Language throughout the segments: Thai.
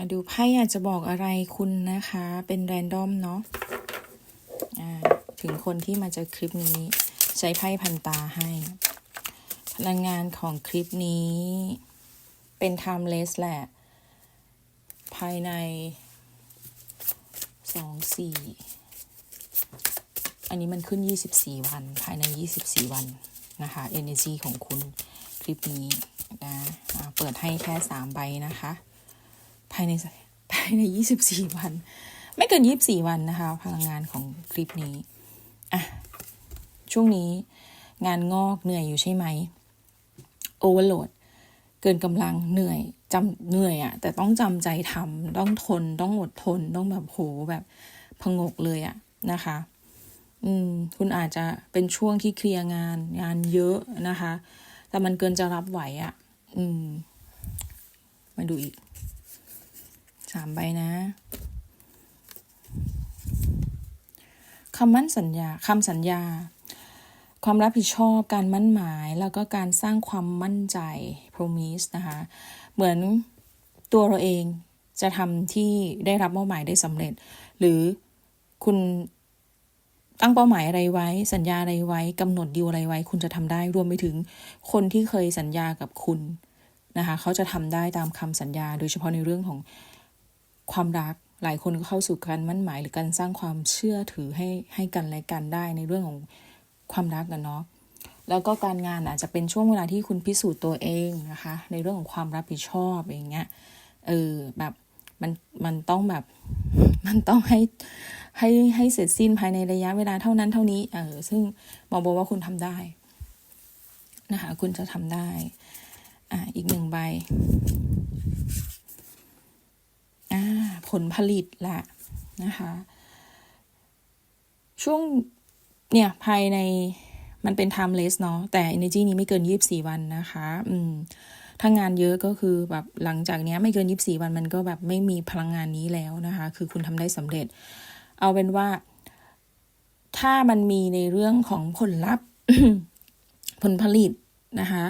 มาดูไพ่อยากจะบอกอะไรคุณนะคะ เป็นแรนดอมเนาะถึงคนที่มาเจอคลิปนี้ ใช้ไพ่พันตาให้ พลังงานของคลิปนี้ เป็น timeless แหละ ภายในสองสี่อันนี้มันขึ้น 24 วัน ภายใน 24 วันนะคะ energy ของคุณคลิปนี้นะอ่าเปิดให้แค่ 3 ใบนะคะายในภายใน 24 วัน ไม่เกิน 24 วันนะคะ พลังงานของคลิปนี้อะช่วงนี้งานงอกเหนื่อยอยู่ใช่ไหมโอเวอร์โหลดเกินกำลังเหนื่อยจำเหนื่อยอะแต่ต้องจำใจทำต้องทนต้องอดทนต้องแบบโหแบบพงกเลยอะนะคะ อืม คุณอาจจะเป็นช่วงที่เคลียร์งานงานเยอะนะคะ แต่มันเกินจะรับไหวอะอืม มาดูอีก สามใบนะคำมั่นสัญญาคำสัญญา ความรับผิดชอบการมั่นหมาย แล้วก็การสร้างความมั่นใจ promise นะคะ เหมือนตัวเราเองจะทำที่ได้รับมอบหมายได้สำเร็จ หรือคุณตั้งเป้าหมายอะไรไว้ สัญญาอะไรไว้กำหนดดีลอะไรไว้ คุณจะทำได้รวมไปถึงคนที่เคยสัญญากับคุณนะคะ เขาจะทำได้ตามคำสัญญา โดยเฉพาะในเรื่องของ ความรักหลายคนก็เข้าสู่การมั่นหมายหรือการสร้างความเชื่อถือให้ให้กันและกันได้ในเรื่องของความรักกันเนาะแล้วก็การงานอาจจะเป็นช่วงเวลาที่คุณพิสูจน์ตัวเองนะคะ ในเรื่องของความรับผิดชอบอย่างเงี้ยเออแบบมันมันต้องแบบมันต้องให้ให้ให้เสร็จสิ้นภายในระยะเวลาเท่านั้นเท่านี้เออซึ่งหมอบอกว่าคุณทำได้นะคะคุณจะทำได้อ่าอีกหนึ่งใบ ผลผลิตละนะคะ ช่วงเนี่ยภายในมันเป็น timeless เนาะแต่ energy นี้ไม่เกิน24วันนะคะ อืมถ้างานเยอะก็คือแบบหลังจากเนี้ยไม่เกิน24วันมันก็แบบไม่มีพลังงานนี้แล้วนะคะ คือคุณทำได้สำเร็จ เอาเป็นว่า ถ้ามันมีในเรื่องของผลลัพธ์ ผลผลิตนะคะ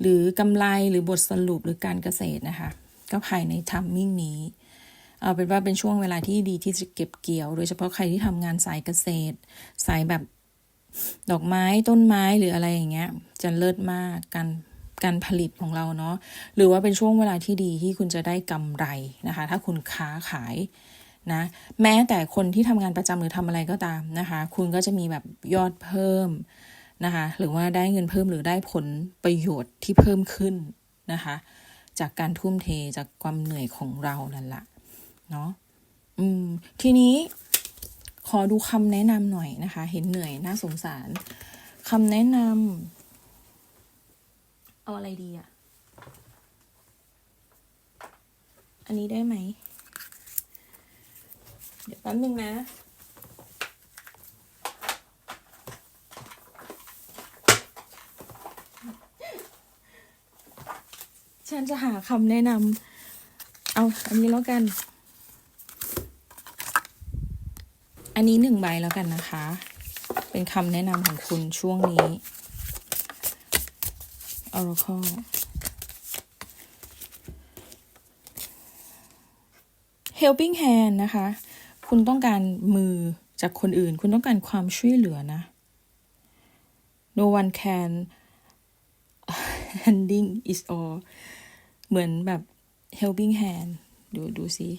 หรือกำไรหรือบทสรุปหรือการเกษตรนะคะ ก็ภายในทัมมิ่งนี้ เอาเป็นว่าเป็นช่วงเวลาที่ดีที่จะเก็บเกี่ยว โดยเฉพาะใครที่ทำงานสายเกษตร สายแบบดอกไม้ต้นไม้หรืออะไรอย่างเงี้ย จะเลิศมากการการผลิตของเราเนาะหรือว่าเป็นช่วงเวลาที่ดีที่คุณจะได้กำไรนะคะ ถ้าคุณค้าขายนะแม้แต่คนที่ทำงานประจำหรือทำอะไรก็ตามนะคะ คุณก็จะมีแบบยอดเพิ่มนะคะ หรือว่าได้เงินเพิ่มหรือได้ผลประโยชน์ที่เพิ่มขึ้นนะคะ จากการทุ่มเทจากความเหนื่อยของเรานั่นแหละ เนาะอืม ทีนี้ขอดูคำแนะนำหน่อยนะคะ เห็นเหนื่อยน่าสงสารคำแนะนำเอาอะไรดีอะอันนี้ได้ไหม เดี๋ยวแป๊บนึงนะฉันจะหาคำแนะนำ เอาอันนี้แล้วกัน อันนี้หนึ่งใบแล้วกันนะคะ เป็นคำแนะนำของคุณช่วงนี้ Oracle Helping Hand นะคะ คุณต้องการมือจากคนอื่น คุณต้องการความช่วยเหลือนะ No one can handing is all เหมือนแบบ helping hand ดูดูสิ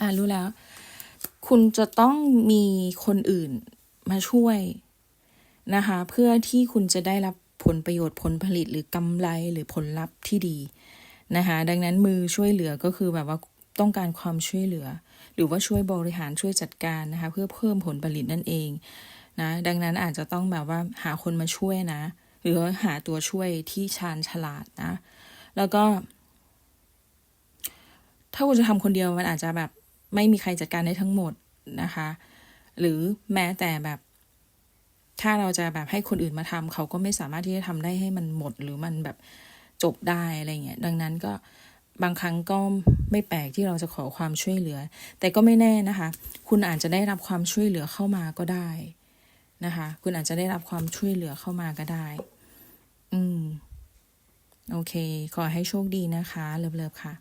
อ่ารู้แล้ว คุณจะต้องมีคนอื่นมาช่วยนะคะ เพื่อที่คุณจะได้รับผลประโยชน์ผลผลิตหรือกำไรหรือผลลัพธ์ที่ดีนะคะดังนั้นมือช่วยเหลือก็คือแบบว่าต้องการความช่วยเหลือ หรือว่าช่วยบริหารช่วยจัดการนะคะเพื่อเพิ่มผลผลิตนั่นเองนะดังนั้นอาจจะต้องแบบว่าหาคนมาช่วยนะ หรือหาตัวช่วยที่ชาญฉลาดนะ แล้วก็ ถ้าคุณจะทำคนเดียวมันอาจจะแบบ ไม่มีใครจัดการได้ทั้งหมดนะคะ หรือแม้แต่แบบ ถ้าเราจะแบบให้คนอื่นมาทำเขาก็ไม่สามารถที่จะทำได้ให้มันหมดหรือมันแบบจบได้อะไรเงี้ยดังนั้นก็บางครั้งก็ไม่แปลกที่เราจะขอความช่วยเหลือ แต่ก็ไม่แน่นะคะ คุณอาจจะได้รับความช่วยเหลือเข้ามาก็ได้นะคะ คุณอาจจะได้รับความช่วยเหลือเข้ามาก็ได้ อืม โอเค ขอให้โชคดีนะคะ เลิฟๆค่ะ